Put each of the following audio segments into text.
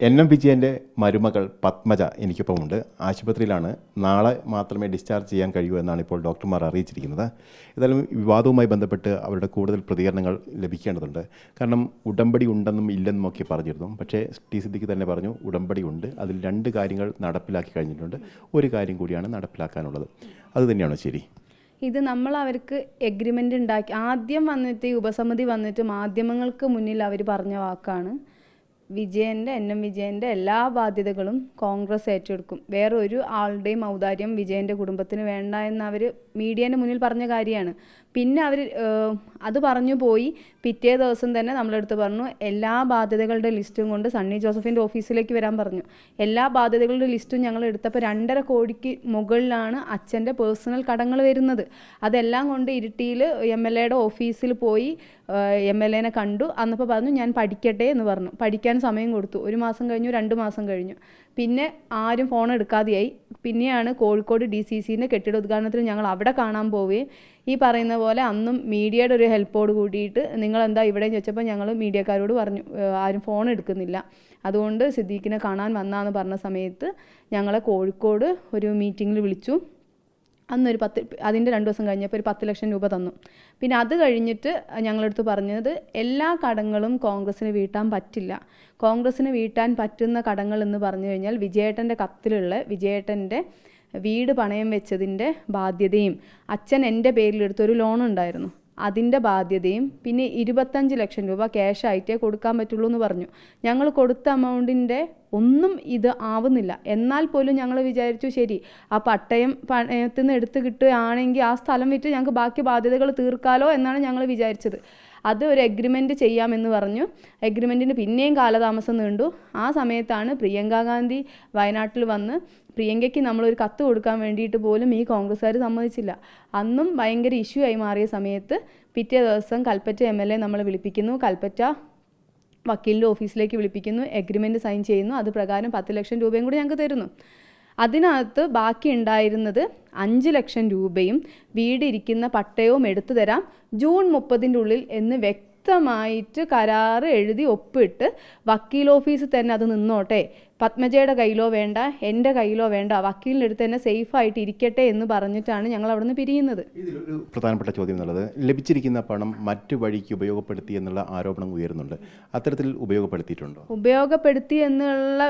N M വിജയന്റെ മരുമകൾ പത്മജ എനിക്കൊപ്പമുണ്ട്. ആശുപത്രിയിലാണ്. നാളെ മാത്രമേ ഡിസ്ചാർജ് ചെയ്യാൻ കഴിയൂ എന്നാണ് ഇപ്പോൾ ഡോക്ടർമാർ അറിയിച്ചിരിക്കുന്നത്. ഏതായാലും വിവാദവുമായി ബന്ധപ്പെട്ട് അവരുടെ കൂടുതൽ പ്രതികരണങ്ങൾ ലഭിക്കേണ്ടതുണ്ട്. കാരണം ഉടമ്പടി ഉണ്ടെന്നും ഇല്ലെന്നും ഒക്കെ പറഞ്ഞിരുന്നു. പക്ഷേ ടി സിദ്ദിഖ് തന്നെ പറഞ്ഞു ഉടമ്പടി ഉണ്ട്. അതിൽ രണ്ട് കാര്യങ്ങൾ നടപ്പിലാക്കി കഴിഞ്ഞിട്ടുണ്ട്. ഒരു കാര്യം കൂടിയാണ് നടപ്പിലാക്കാനുള്ളത്. അത് തന്നെയാണോ ശരി? ഇത് നമ്മൾ അവർക്ക് എഗ്രിമെന്റ് ഉണ്ടാക്കി ആദ്യം വന്നിട്ട് ഉപസമിതി വന്നിട്ട് മാധ്യമങ്ങൾക്ക് മുന്നിൽ അവർ പറഞ്ഞ വാക്കാണ്. വിജയന്റെ എൻ എം വിജയന്റെ എല്ലാ ബാധ്യതകളും കോൺഗ്രസ് ഏറ്റെടുക്കും. വേറെ ഒരു ആളുടെയും ഔദാര്യം വിജയന്റെ കുടുംബത്തിന് വേണ്ട എന്ന് അവർ മീഡിയേന്റെ മുന്നിൽ പറഞ്ഞ കാര്യമാണ്. പിന്നെ അവർ അത് പറഞ്ഞു പോയി. പിറ്റേ ദിവസം തന്നെ നമ്മളെടുത്ത് പറഞ്ഞു എല്ലാ ബാധ്യതകളുടെ ലിസ്റ്റും കൊണ്ട് സണ്ണി ജോസഫിന്റെ ഓഫീസിലേക്ക് വരാൻ പറഞ്ഞു. എല്ലാ ബാധ്യതകളുടെ ലിസ്റ്റും ഞങ്ങൾ എടുത്തപ്പോൾ രണ്ടര കോടിക്ക് മുകളിലാണ് അച്ഛന്റെ പേഴ്സണൽ കടങ്ങൾ വരുന്നത്. അതെല്ലാം കൊണ്ട് ഇരിട്ടിയിൽ എം എൽ എയുടെ ഓഫീസിൽ പോയി എം എൽ എനെ കണ്ടു. അന്നപ്പോൾ പറഞ്ഞു ഞാൻ പഠിക്കട്ടെ എന്ന് പറഞ്ഞു. പഠിക്കാൻ സമയം കൊടുത്തു. ഒരു മാസം കഴിഞ്ഞു രണ്ട് മാസം കഴിഞ്ഞു. പിന്നെ ആരും ഫോൺ എടുക്കാതെയായി. പിന്നെയാണ് കോഴിക്കോട് ഡി സി സിന്റെ കെട്ടിട ഉദ്ഘാടനത്തിന് ഞങ്ങൾ അവിടെ കാണാൻ പോവുകയും ഈ പറയുന്ന പോലെ അന്നും മീഡിയയുടെ ഒരു ഹെൽപ്പോട് കൂടിയിട്ട് നിങ്ങൾ എന്താ ഇവിടെ ചോദിച്ചപ്പോൾ ഞങ്ങൾ മീഡിയക്കാരോട് പറഞ്ഞു ആരും ഫോൺ എടുക്കുന്നില്ല. അതുകൊണ്ട് സിദ്ദീഖിനെ കാണാൻ വന്നാന്ന് പറഞ്ഞ സമയത്ത് ഞങ്ങളെ കോഴിക്കോട് ഒരു മീറ്റിങ്ങിൽ വിളിച്ചു. അന്നൊരു പത്ത് അതിന്റെ രണ്ട് ദിവസം കഴിഞ്ഞപ്പോൾ ഒരു പത്ത് ലക്ഷം രൂപ തന്നു. പിന്നെ അത് കഴിഞ്ഞിട്ട് ഞങ്ങളടുത്ത് പറഞ്ഞത് എല്ലാ കടങ്ങളും കോൺഗ്രസ്സിന് വീട്ടാൻ പറ്റില്ല. കോൺഗ്രസ്സിന് വീട്ടാൻ പറ്റുന്ന കടങ്ങൾ എന്ന് പറഞ്ഞു കഴിഞ്ഞാൽ വിജയേട്ടന്റെ കത്തിലുള്ള വിജയേട്ടന്റെ വീട് പണയം വെച്ചതിന്റെ ബാധ്യതയും അച്ഛൻ എന്റെ പേരിലെടുത്തൊരു ലോൺ ഉണ്ടായിരുന്നു. അതിന്റെ ബാധ്യതയും പിന്നെ ഇരുപത്തഞ്ച് ലക്ഷം രൂപ ക്യാഷ് ആയിട്ടേ കൊടുക്കാൻ പറ്റുള്ളൂ എന്ന് പറഞ്ഞു. ഞങ്ങൾ കൊടുത്ത എമൗണ്ടിന്റെ ഒന്നും ഇത് ആവുന്നില്ല. എന്നാൽ പോലും ഞങ്ങൾ വിചാരിച്ചു ശരി ആ പട്ടയം പണയത്തിൽ നിന്ന് എടുത്ത് കിട്ടുകയാണെങ്കിൽ ആ സ്ഥലം വിറ്റ് ഞങ്ങൾക്ക് ബാക്കി ബാധ്യതകൾ തീർക്കാലോ എന്നാണ് ഞങ്ങൾ വിചാരിച്ചത്. അത് ഒരു എഗ്രിമെന്റ് ചെയ്യാമെന്ന് പറഞ്ഞു. എഗ്രിമെന്റിന് പിന്നെയും കാലതാമസം നീണ്ടു. ആ സമയത്താണ് പ്രിയങ്ക ഗാന്ധി വയനാട്ടിൽ വന്ന് പ്രിയങ്കയ്ക്ക് നമ്മളൊരു കത്ത് കൊടുക്കാൻ വേണ്ടിയിട്ട് പോലും ഈ കോൺഗ്രസ്സുകാർ സമ്മതിച്ചില്ല. അന്നും ഭയങ്കര ഇഷ്യൂ ആയി മാറിയ സമയത്ത് പിറ്റേ ദിവസം കൽപ്പറ്റ എം എൽ എ നമ്മളെ വിളിപ്പിക്കുന്നു. കൽപ്പറ്റ വക്കീലിന്റെ ഓഫീസിലേക്ക് വിളിപ്പിക്കുന്നു. എഗ്രിമെന്റ് സൈൻ ചെയ്യുന്നു. അത് പ്രകാരം പത്ത് ലക്ഷം രൂപയും കൂടി ഞങ്ങൾക്ക് തരുന്നു. അതിനകത്ത് ബാക്കി ഉണ്ടായിരുന്നത് അഞ്ച് ലക്ഷം രൂപയും വീടിരിക്കുന്ന പട്ടയവും എടുത്തു തരാം. ജൂൺ മുപ്പതിന്റെ ഉള്ളിൽ എന്ന് വ്യക്തമായിട്ട് കരാറ് എഴുതി ഒപ്പിട്ട് വക്കീൽ ഓഫീസിൽ തന്നെ അത് നിന്നോട്ടെ. പത്മജയുടെ കയ്യിലോ വേണ്ട എന്റെ കയ്യിലോ വേണ്ട വക്കീലിന്റെ അടുത്ത് തന്നെ സേഫായിട്ട് ഇരിക്കട്ടെ എന്ന് പറഞ്ഞിട്ടാണ് ഞങ്ങൾ അവിടെ നിന്ന് പിരിയുന്നത്. ഇതിലൊരു പ്രധാനപ്പെട്ട ചോദ്യം എന്നുള്ളത് ലഭിച്ചിരിക്കുന്ന പണം മറ്റു വഴിക്ക് ഉപയോഗപ്പെടുത്തി എന്നുള്ള ആരോപണം ഉയരുന്നുണ്ട്. അത്തരത്തിൽ ഉപയോഗപ്പെടുത്തിയിട്ടുണ്ടോ? ഉപയോഗപ്പെടുത്തി എന്നുള്ള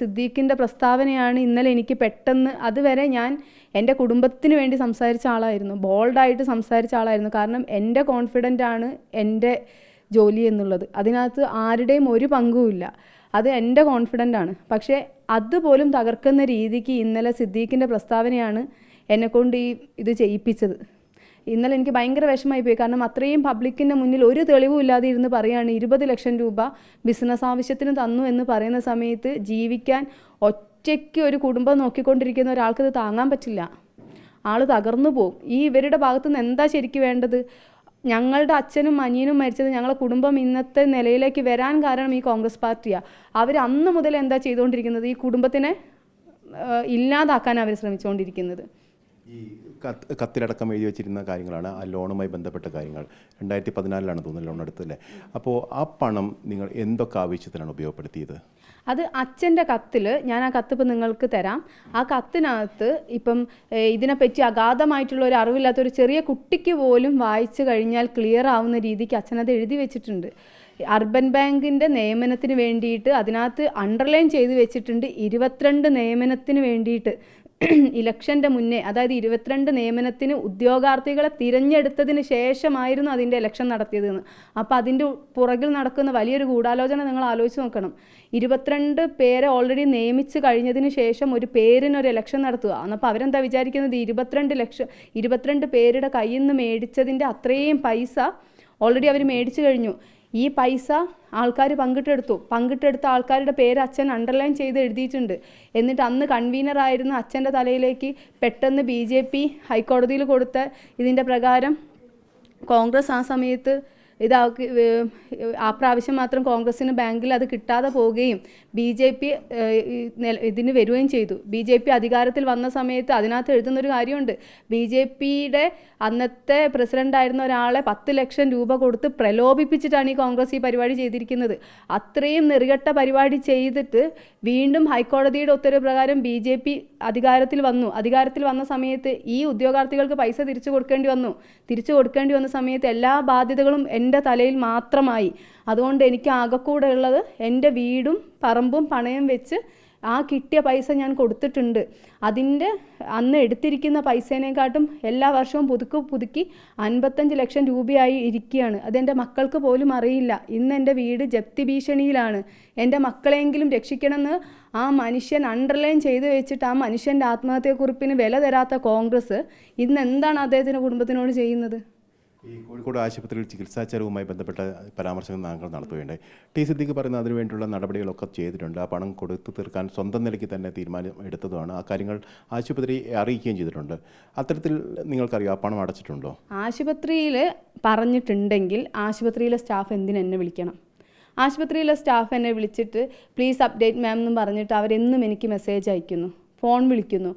സിദ്ദീഖിന്റെ പ്രസ്താവനയാണ് ഇന്നലെ എനിക്ക് പെട്ടെന്ന് അതുവരെ ഞാൻ എന്റെ കുടുംബത്തിന് വേണ്ടി സംസാരിച്ച ആളായിരുന്നു ബോൾഡായിട്ട് സംസാരിച്ച ആളായിരുന്നു. കാരണം എന്റെ കോൺഫിഡന്റ് ആണ് എന്റെ ജോലി എന്നുള്ളത്. അതിനകത്ത് ആരുടെയും ഒരു പങ്കുമില്ല. അത് എന്റെ കോൺഫിഡന്റ് ആണ്. പക്ഷേ അതുപോലും തകർക്കുന്ന രീതിക്ക് ഇന്നലെ സിദ്ദീഖിന്റെ പ്രസ്താവനയാണ് എന്നെക്കൊണ്ട് ഈ ഇത് ചെയ്യിപ്പിച്ചത്. ഇന്നലെ എനിക്ക് ഭയങ്കര വിഷമമായി പോയി. കാരണം അത്രയും പബ്ലിക്കിന്റെ മുന്നിൽ ഒരു തെളിവും ഇല്ലാതെ ഇരുന്ന് പറയുകയാണ് ഇരുപത് ലക്ഷം രൂപ ബിസിനസ് ആവശ്യത്തിന് തന്നു എന്ന് പറയുന്ന സമയത്ത് ജീവിക്കാൻ ഒറ്റയ്ക്ക് ഒരു കുടുംബം നോക്കിക്കൊണ്ടിരിക്കുന്ന ഒരാൾക്ക് ഇത് താങ്ങാൻ പറ്റില്ല. ആൾ തകർന്നു പോകും ഈ ഇവരുടെ ഭാഗത്തുനിന്ന് എന്താ ശരിക്കും വേണ്ടത്? ഞങ്ങളുടെ അച്ഛനും അനിയനും മരിച്ചത് ഞങ്ങളുടെ കുടുംബം ഇന്നത്തെ നിലയിലേക്ക് വരാൻ കാരണം ഈ കോൺഗ്രസ് പാർട്ടിയാണ് അവർ അന്ന് മുതൽ എന്താ ചെയ്തുകൊണ്ടിരിക്കുന്നത്? ഈ കുടുംബത്തിനെ ഇല്ലാതാക്കാൻ അവർ ശ്രമിച്ചുകൊണ്ടിരിക്കുന്നത്. ഈ കത്ത് കത്തിലടക്കം എഴുതി വെച്ചിരുന്ന കാര്യങ്ങളാണ് ആ ലോണുമായി ബന്ധപ്പെട്ട കാര്യങ്ങൾ. രണ്ടായിരത്തി പതിനാലിലാണ് തോന്നുന്നത് ലോൺ എടുത്തല്ലേ അപ്പോൾ ആ പണം നിങ്ങൾ എന്തൊക്കെ ആവശ്യത്തിനാണ് ഉപയോഗപ്പെടുത്തിയത്? അത് അച്ഛന്റെ കത്തിൽ ഞാൻ ആ കത്ത് ഇപ്പം നിങ്ങൾക്ക് തരാം. ആ കത്തിനകത്ത് ഇപ്പം ഇതിനെപ്പറ്റി അഗാധമായിട്ടുള്ള ഒരു അറിവില്ലാത്ത ഒരു ചെറിയ കുട്ടിക്ക് പോലും വായിച്ചു കഴിഞ്ഞാൽ ക്ലിയർ ആവുന്ന രീതിക്ക് അച്ഛനത് എഴുതി വെച്ചിട്ടുണ്ട്. അർബൻ ബാങ്കിന്റെ നിയമനത്തിന് വേണ്ടിയിട്ട് അതിനകത്ത് അണ്ടർലൈൻ ചെയ്ത് വെച്ചിട്ടുണ്ട് ഇരുപത്തിരണ്ട് നിയമനത്തിന് വേണ്ടിയിട്ട്. ഇലക്ഷന്റെ മുന്നേ അതായത് ഇരുപത്തിരണ്ട് നിയമനത്തിന് ഉദ്യോഗാർത്ഥികളെ തിരഞ്ഞെടുത്തതിന് ശേഷമായിരുന്നു അതിന്റെ ഇലക്ഷൻ നടത്തിയതെന്ന്. അപ്പോൾ അതിന്റെ പുറകിൽ നടക്കുന്ന വലിയൊരു ഗൂഢാലോചന നിങ്ങൾ ആലോചിച്ച് നോക്കണം. ഇരുപത്തിരണ്ട് പേരെ ഓൾറെഡി നിയമിച്ച് കഴിഞ്ഞതിന് ശേഷം ഒരു പേരിനൊരു ഇലക്ഷൻ നടത്തുക. എന്നപ്പോൾ അവരെന്താ വിചാരിക്കുന്നത്? ഇരുപത്തിരണ്ട് ലക്ഷം ഇരുപത്തിരണ്ട് പേരുടെ കയ്യിൽ നിന്ന് മേടിച്ചതിന്റെ അത്രയും പൈസ ഓൾറെഡി അവർ മേടിച്ചു കഴിഞ്ഞു. ഈ പൈസ ആൾക്കാർ പങ്കിട്ടെടുത്തു. പങ്കിട്ടെടുത്ത ആൾക്കാരുടെ പേര് അച്ഛൻ അണ്ടർലൈൻ ചെയ്ത് എഴുതിയിട്ടുണ്ട്. എന്നിട്ട് അന്ന് കൺവീനർ ആയിരുന്ന അച്ഛന്റെ തലയിലേക്ക് പെട്ടെന്ന് ബി ജെ പി ഹൈക്കോടതിയിൽ കൊടുത്ത ഇതിന്റെ പ്രകാരം കോൺഗ്രസ് ആ സമയത്ത് ഇതാക്കി ആ പ്രാവശ്യം മാത്രം കോൺഗ്രസിന് ബാങ്കിൽ അത് കിട്ടാതെ പോവുകയും ബി ജെ പി ഇതിന് വരികയും ചെയ്തു. ബി ജെ പി അധികാരത്തിൽ വന്ന സമയത്ത് അതിനകത്ത് എഴുതുന്നൊരു കാര്യമുണ്ട്. ബി ജെ പിയുടെ അന്നത്തെ പ്രസിഡന്റായിരുന്ന ഒരാളെ പത്ത് ലക്ഷം രൂപ കൊടുത്ത് പ്രലോഭിപ്പിച്ചിട്ടാണ് ഈ കോൺഗ്രസ് ഈ പരിപാടി ചെയ്തിരിക്കുന്നത്. അത്രയും നെറുകെട്ട പരിപാടി ചെയ്തിട്ട് വീണ്ടും ഹൈക്കോടതിയുടെ ഉത്തരവ് പ്രകാരം ബി ജെ പി അധികാരത്തിൽ വന്നു. അധികാരത്തിൽ വന്ന സമയത്ത് ഈ ഉദ്യോഗാർത്ഥികൾക്ക് പൈസ തിരിച്ചു കൊടുക്കേണ്ടി വന്നു. തിരിച്ചു കൊടുക്കേണ്ടി വന്ന സമയത്ത് എല്ലാ ബാധ്യതകളും എന്റെ തലയിൽ മാത്രമായി. അതുകൊണ്ട് എനിക്ക് ആകെക്കൂടെ ഉള്ളത് എന്റെ വീടും പറമ്പും പണയം വെച്ച് ആ കിട്ടിയ പൈസ ഞാൻ കൊടുത്തിട്ടുണ്ട്. അതിന്റെ അന്ന് എടുത്തിരിക്കുന്ന പൈസേനെക്കാട്ടും എല്ലാ വർഷവും പുതുക്കി പുതുക്കി അൻപത്തഞ്ച് ലക്ഷം രൂപയായി ഇരിക്കുകയാണ്. അതെന്റെ മക്കൾക്ക് പോലും അറിയില്ല. ഇന്ന് എന്റെ വീട് ജപ്തി ഭീഷണിയിലാണ്. എന്റെ മക്കളെങ്കിലും രക്ഷിക്കണമെന്ന് ആ മനുഷ്യൻ അണ്ടർലൈൻ ചെയ്തു വെച്ചിട്ട് ആ മനുഷ്യന്റെ ആത്മഹത്യക്കുറിപ്പിന് വില തരാത്ത കോൺഗ്രസ് ഇന്ന് എന്താണ് അദ്ദേഹത്തിന്റെ കുടുംബത്തിനോട് ചെയ്യുന്നത്? ഈ കോഴിക്കോട് ആശുപത്രിയിൽ ചികിത്സാ ചെലവുമായി ബന്ധപ്പെട്ട പരാമർശങ്ങൾ താങ്കൾ നടത്തുകയുണ്ടായി. ടി സിദ്ദിഖ് പറയുന്ന അതിനുവേണ്ടിയുള്ള നടപടികളൊക്കെ ചെയ്തിട്ടുണ്ട്. ആ പണം കൊടുത്തു തീർക്കാൻ സ്വന്തം നിലയ്ക്ക് തന്നെ തീരുമാനം എടുത്തതുമാണ്. ആ കാര്യങ്ങൾ ആശുപത്രി അറിയിക്കുകയും ചെയ്തിട്ടുണ്ട്. അത്തരത്തിൽ നിങ്ങൾക്കറിയാം ആ പണം അടച്ചിട്ടുണ്ടോ? ആശുപത്രിയിൽ പറഞ്ഞിട്ടുണ്ടെങ്കിൽ ആശുപത്രിയിലെ സ്റ്റാഫ് എന്തിന് എന്നെ വിളിക്കണം? ആശുപത്രിയിലെ സ്റ്റാഫ് എന്നെ വിളിച്ചിട്ട് പ്ലീസ് അപ്ഡേറ്റ് മാം എന്നും പറഞ്ഞിട്ട് അവരെന്നും എനിക്ക് മെസ്സേജ് അയക്കുന്നു. ഫോൺ വിളിക്കുന്നു.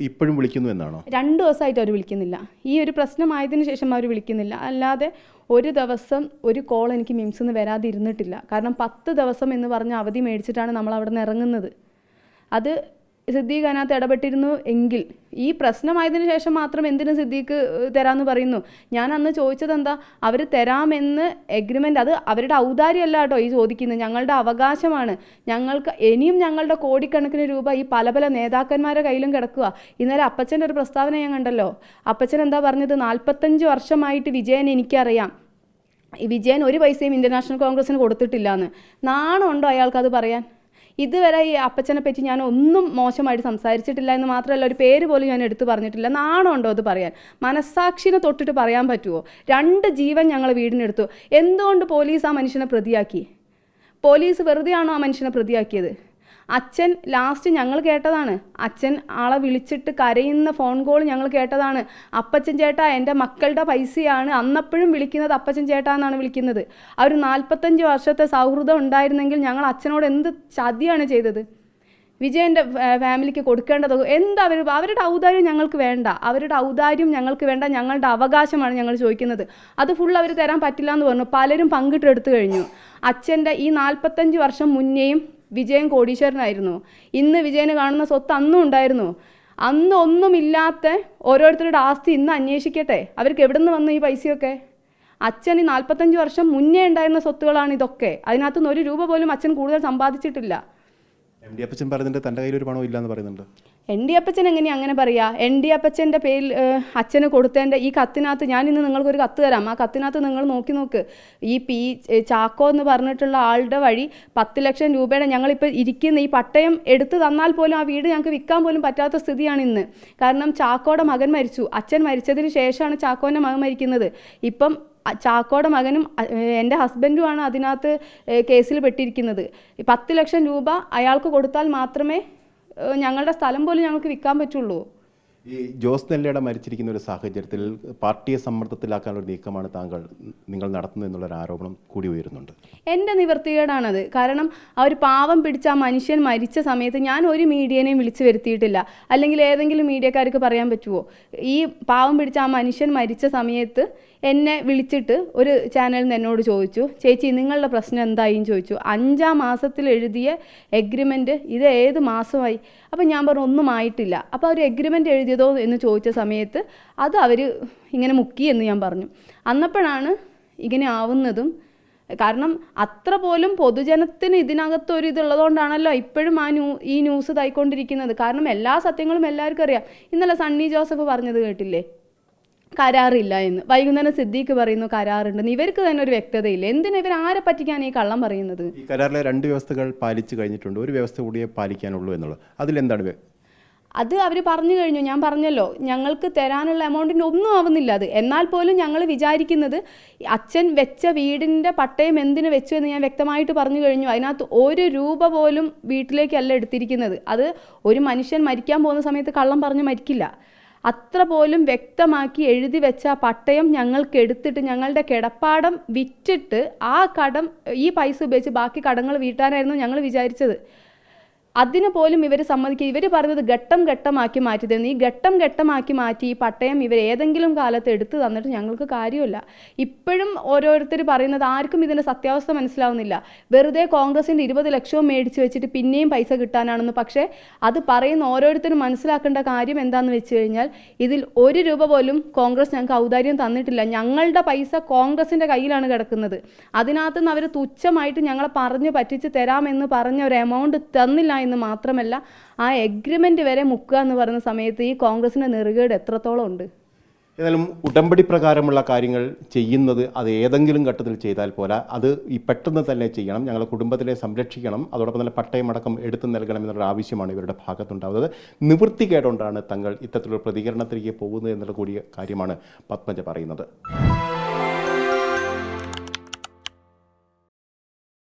ഇപ്പോഴും വിളിക്കുന്നു എന്നാണോ? രണ്ട് ദിവസമായിട്ട് അവർ വിളിക്കുന്നില്ല. ഈ ഒരു പ്രശ്നമായതിനു ശേഷം അവർ വിളിക്കുന്നില്ല. അല്ലാതെ ഒരു ദിവസം ഒരു കോൾ എനിക്ക് മിംസിൽ നിന്ന് വരാതിരുന്നിട്ടില്ല. കാരണം പത്ത് ദിവസം എന്ന് പറഞ്ഞ അവധി മേടിച്ചിട്ടാണ് നമ്മൾ അവിടെ നിന്ന് ഇറങ്ങുന്നത്. അത് സിദ്ദീഖ് അതിനകത്ത് ഇടപെട്ടിരുന്നു എങ്കിൽ ഈ പ്രശ്നമായതിനു ശേഷം മാത്രം എന്തിനു സിദ്ദീഖ് തരാമെന്ന് പറയുന്നു? ഞാൻ അന്ന് ചോദിച്ചത് എന്താ? അവർ തരാമെന്ന് എഗ്രിമെന്റ് അത് അവരുടെ ഔദാര്യമല്ല കേട്ടോ ഈ ചോദിക്കുന്നത്. ഞങ്ങളുടെ അവകാശമാണ്. ഞങ്ങൾക്ക് ഇനിയും ഞങ്ങളുടെ കോടിക്കണക്കിന് രൂപ ഈ പല പല നേതാക്കന്മാരുടെ കയ്യിലും കിടക്കുക. ഇന്നലെ അപ്പച്ചന്റെ ഒരു പ്രസ്താവന ഞാൻ കണ്ടല്ലോ. അപ്പച്ചൻ എന്താ പറഞ്ഞത്? നാൽപ്പത്തഞ്ച് വർഷമായിട്ട് വിജയൻ എനിക്കറിയാം. വിജയൻ ഒരു പൈസയും ഇന്ത്യൻ നാഷണൽ കോൺഗ്രസിന് കൊടുത്തിട്ടില്ല എന്ന് നാണമുണ്ടോ അയാൾക്കത് പറയാൻ? ഇതുവരെ ഈ അപ്പച്ചനെ പറ്റി ഞാൻ ഒന്നും മോശമായിട്ട് സംസാരിച്ചിട്ടില്ല എന്ന് മാത്രമല്ല ഒരു പേര് പോലും ഞാൻ എടുത്തു പറഞ്ഞിട്ടില്ല. നാണമുണ്ടോ അത് പറയാൻ? മനസ്സാക്ഷിനെ തൊട്ടിട്ട് പറയാൻ പറ്റുമോ രണ്ട് ജീവൻ ഞങ്ങൾ വീടിനെടുത്തു. എന്തുകൊണ്ട് പോലീസ് ആ മനുഷ്യനെ പ്രതിയാക്കി? പോലീസ് വെറുതെയാണോ ആ മനുഷ്യനെ പ്രതിയാക്കിയത്? അച്ഛൻ ലാസ്റ്റ് ഞങ്ങൾ കേട്ടതാണ്. അച്ഛൻ ആളെ വിളിച്ചിട്ട് കരയുന്ന ഫോൺ കോൾ ഞങ്ങൾ കേട്ടതാണ്. അപ്പച്ചൻ ചേട്ടാ എന്റെ മക്കളുടെ പൈസയാണ് അന്നപ്പോഴും വിളിക്കുന്നത് അപ്പച്ചൻ ചേട്ടാ എന്നാണ് വിളിക്കുന്നത്. ആ ഒരു നാൽപ്പത്തഞ്ച് വർഷത്തെ സൗഹൃദം ഉണ്ടായിരുന്നെങ്കിൽ ഞങ്ങൾ അച്ഛനോട് എന്ത് ചതിയാണ് ചെയ്തത്? വിജയന്റെ ഫാമിലിക്ക് കൊടുക്കേണ്ടത് എന്താ അവർ അവരുടെ ഔദാര്യം ഞങ്ങൾക്ക് വേണ്ട. അവരുടെ ഔദാര്യം ഞങ്ങൾക്ക് വേണ്ട ഞങ്ങളുടെ അവകാശമാണ് ഞങ്ങൾ ചോദിക്കുന്നത്. അത് ഫുൾ അവർ തരാൻ പറ്റില്ല എന്ന് പറഞ്ഞു. പലരും പങ്കിട്ടെടുത്തു കഴിഞ്ഞു. അച്ഛന്റെ ഈ നാൽപ്പത്തഞ്ച് വർഷം മുന്നേയും വിജയൻ കോടീശ്വരനായിരുന്നു. ഇന്ന് വിജയന് കാണുന്ന സ്വത്ത് അന്നും ഉണ്ടായിരുന്നു. അന്ന് ഒന്നുമില്ലാത്ത ഓരോരുത്തരുടെ ആസ്തി ഇന്ന് അന്വേഷിക്കട്ടെ. അവർക്ക് എവിടെ നിന്ന് വന്നു ഈ പൈസയൊക്കെ? അച്ഛൻ ഈ നാൽപ്പത്തഞ്ച് വർഷം മുന്നേ ഉണ്ടായിരുന്ന സ്വത്തുകളാണ് ഇതൊക്കെ. അതിനകത്തുനിന്ന് ഒരു രൂപ പോലും അച്ഛൻ കൂടുതൽ സമ്പാദിച്ചിട്ടില്ല. എം ഡി അപ്പച്ചൻ പറയുന്നുണ്ട് തന്റെ കയ്യിൽ ഒരു പണവും ഇല്ലയെന്ന് പറയുന്നുണ്ട്. എൻ ഡി അപ്പച്ചൻ എങ്ങനെയാ അങ്ങനെ പറയാ? എൻ ഡി അപ്പച്ചന്റെ പേരിൽ അച്ഛന് കൊടുത്തതിന്റെ ഈ കത്തിനകത്ത് ഞാൻ ഇന്ന് നിങ്ങൾക്കൊരു കത്ത് തരാം. ആ കത്തിനകത്ത് നിങ്ങൾ നോക്കി നോക്ക്. ഈ പി ചാക്കോ എന്ന് പറഞ്ഞിട്ടുള്ള ആളുടെ വഴി പത്ത് ലക്ഷം രൂപയുടെ ഞങ്ങളിപ്പോൾ ഇരിക്കുന്ന ഈ പട്ടയം എടുത്തു തന്നാൽ പോലും ആ വീട് ഞങ്ങൾക്ക് വിൽക്കാൻ പോലും പറ്റാത്ത സ്ഥിതിയാണ് ഇന്ന്. കാരണം ചാക്കോയുടെ മകൻ മരിച്ചു. അച്ഛൻ മരിച്ചതിന് ശേഷമാണ് ചാക്കോന്റെ മകൻ മരിക്കുന്നത്. ഇപ്പം ചാക്കോയുടെ മകനും എന്റെ ഹസ്ബൻഡുമാണ് അതിനകത്ത് കേസിൽ പെട്ടിരിക്കുന്നത്. പത്ത് ലക്ഷം രൂപ അയാൾക്ക് കൊടുത്താൽ മാത്രമേ ഞങ്ങളുടെ സ്ഥലം പോലും ഞങ്ങൾക്ക് വിൽക്കാൻ പറ്റുള്ളൂ. ഈ ജോസ് നെല്ലയുടെ മരിച്ചിരിക്കുന്ന ഒരു സാഹചര്യത്തിൽ പാർട്ടിയെ സമ്മർദ്ദത്തിലാക്കാനുള്ള നീക്കമാണ് താങ്കൾ നിങ്ങൾ നടത്തുന്നത് എന്നുള്ളൊരു ആരോപണം കൂടി ഉയരുന്നുണ്ട്. എന്റെ നിവർത്തികേടാണത്. കാരണം ആ ഒരു പാവം പിടിച്ച ആ മനുഷ്യൻ മരിച്ച സമയത്ത് ഞാൻ ഒരു മീഡിയനെയും വിളിച്ചു വരുത്തിയിട്ടില്ല. അല്ലെങ്കിൽ ഏതെങ്കിലും മീഡിയക്കാർക്ക് പറയാൻ പറ്റുമോ ഈ പാവം പിടിച്ച ആ മനുഷ്യൻ മരിച്ച സമയത്ത് എന്നെ വിളിച്ചിട്ട് ഒരു ചാനലിൽ നിന്ന് എന്നോട് ചോദിച്ചു ചേച്ചി നിങ്ങളുടെ പ്രശ്നം എന്തായും ചോദിച്ചു. അഞ്ചാം മാസത്തിൽ എഴുതിയ എഗ്രിമെന്റ് ഇത് ഏത് മാസമായി? അപ്പോൾ ഞാൻ പറഞ്ഞു ഒന്നും ആയിട്ടില്ല. അപ്പോൾ അവർ എഗ്രിമെന്റ് എഴുതിയതോ എന്ന് ചോദിച്ച സമയത്ത് അത് അവർ ഇങ്ങനെ മുക്കി എന്ന് ഞാൻ പറഞ്ഞു. അന്നപ്പോഴാണ് ഇങ്ങനെ ആവുന്നതും കാരണം അത്ര പോലും പൊതുജനത്തിന് ഇതിനകത്ത് ഒരു ഇതുള്ളതുകൊണ്ടാണല്ലോ ഇപ്പോഴും ആ ന്യൂ ഈ ന്യൂസ് ഇതായിക്കൊണ്ടിരിക്കുന്നത്. കാരണം എല്ലാ സത്യങ്ങളും എല്ലാവർക്കും അറിയാം. ഇന്നലെ സണ്ണി ജോസഫ് പറഞ്ഞത് കേട്ടില്ലേ? കരാറില്ല എന്ന്. വൈകുന്നേരം സിദ്ദീഖ് പറയുന്നു കരാറുണ്ടെന്ന് ഇവർക്ക് തന്നെ ഒരു വ്യക്തതയില്ല. എന്തിനാ ഇവർ ആരെ പറ്റിക്കാൻ ഈ കള്ളം പറയുന്നത്? ഈ കരാറിലെ രണ്ട് വ്യവസ്ഥകൾ പാലിച്ചു കഴിഞ്ഞിട്ടുണ്ട്. ഒരു വ്യവസ്ഥ കൂടിയേ പാലിക്കാനുള്ളൂ എന്നുള്ളത് അതിലെന്താണ് അത് അവർ പറഞ്ഞു കഴിഞ്ഞു. ഞാൻ പറഞ്ഞല്ലോ. ഞങ്ങൾക്ക് തരാനുള്ള എമൗണ്ടിന്റെ ഒന്നും ആവുന്നില്ല അത്. എന്നാൽ പോലും ഞങ്ങൾ വിചാരിക്കുന്നത് അച്ഛൻ വെച്ച വീടിന്റെ പട്ടയം എന്തിന് വെച്ചു എന്ന് ഞാൻ വ്യക്തമായിട്ട് പറഞ്ഞു കഴിഞ്ഞു. അതിനകത്ത് ഒരു രൂപ പോലും വീട്ടിലേക്കല്ല എടുത്തിരിക്കുന്നത്. അത് ഒരു മനുഷ്യൻ മരിക്കാൻ പോകുന്ന സമയത്ത് കള്ളം പറഞ്ഞ് മരിക്കില്ല. അത്ര പോലും വ്യക്തമാക്കി എഴുതി വെച്ച ആ പട്ടയം ഞങ്ങൾക്ക് എടുത്തിട്ട് ഞങ്ങളുടെ കിടപ്പാടം വിറ്റിട്ട് ആ കടം ഈ പൈസ ഉപയോഗിച്ച് ബാക്കി കടങ്ങൾ വീട്ടാനായിരുന്നു ഞങ്ങൾ വിചാരിച്ചത്. അതിന് പോലും ഇവർ സമ്മതിക്കുക ഇവർ പറയുന്നത് ഘട്ടം ഘട്ടമാക്കി മാറ്റി തരുന്നു ഈ ഘട്ടം ഘട്ടമാക്കി മാറ്റി ഈ പട്ടയം ഇവർ ഏതെങ്കിലും കാലത്ത് എടുത്തു തന്നിട്ട് ഞങ്ങൾക്ക് കാര്യമില്ല. ഇപ്പോഴും ഓരോരുത്തർ പറയുന്നത് ആർക്കും ഇതിന്റെ സത്യാവസ്ഥ മനസ്സിലാവുന്നില്ല. വെറുതെ കോൺഗ്രസിന്റെ ഇരുപത് ലക്ഷവും മേടിച്ച് വെച്ചിട്ട് പിന്നെയും പൈസ കിട്ടാനാണെന്ന്. പക്ഷേ അത് പറയുന്ന ഓരോരുത്തരും മനസ്സിലാക്കേണ്ട കാര്യം എന്താണെന്ന് വെച്ച് കഴിഞ്ഞാൽ ഇതിൽ ഒരു രൂപ പോലും കോൺഗ്രസ് ഞങ്ങൾക്ക് ഔദാര്യം തന്നിട്ടില്ല. ഞങ്ങളുടെ പൈസ കോൺഗ്രസിന്റെ കയ്യിലാണ് കിടക്കുന്നത്. അതിനകത്ത് നിന്ന് അവർ തുച്ഛമായിട്ട് ഞങ്ങളെ പറഞ്ഞ് പറ്റിച്ച് തരാമെന്ന് പറഞ്ഞ ഒരു എമൗണ്ട് തന്നില്ല എന്ന് മാത്രമല്ല ആ എഗ്രിമെന്റ് വരെ മുക്കുക എന്ന് പറയുന്ന സമയത്ത് ഈ കോൺഗ്രസിന്റെ നെറുകേട് എത്രത്തോളം ഉണ്ട്? ഏതായാലും ഉടമ്പടി പ്രകാരമുള്ള കാര്യങ്ങൾ ചെയ്യുന്നത് അത് ഏതെങ്കിലും ഘട്ടത്തിൽ ചെയ്താൽ പോരാ. അത് ഈ പെട്ടെന്ന് തന്നെ ചെയ്യണം. ഞങ്ങളുടെ കുടുംബത്തിലെ സംരക്ഷിക്കണം. അതോടൊപ്പം തന്നെ പട്ടയമടക്കം എടുത്തു നൽകണം എന്നുള്ള ആവശ്യമാണ് ഇവരുടെ ഭാഗത്തുണ്ടാവുന്നത്. നിവൃത്തികേടുകൊണ്ടാണ് തങ്ങൾ ഇത്തരത്തിലുള്ള പ്രതികരണത്തിലേക്ക് പോകുന്നത് എന്നുള്ള കൂടിയ കാര്യമാണ് പത്മജ പറയുന്നത്.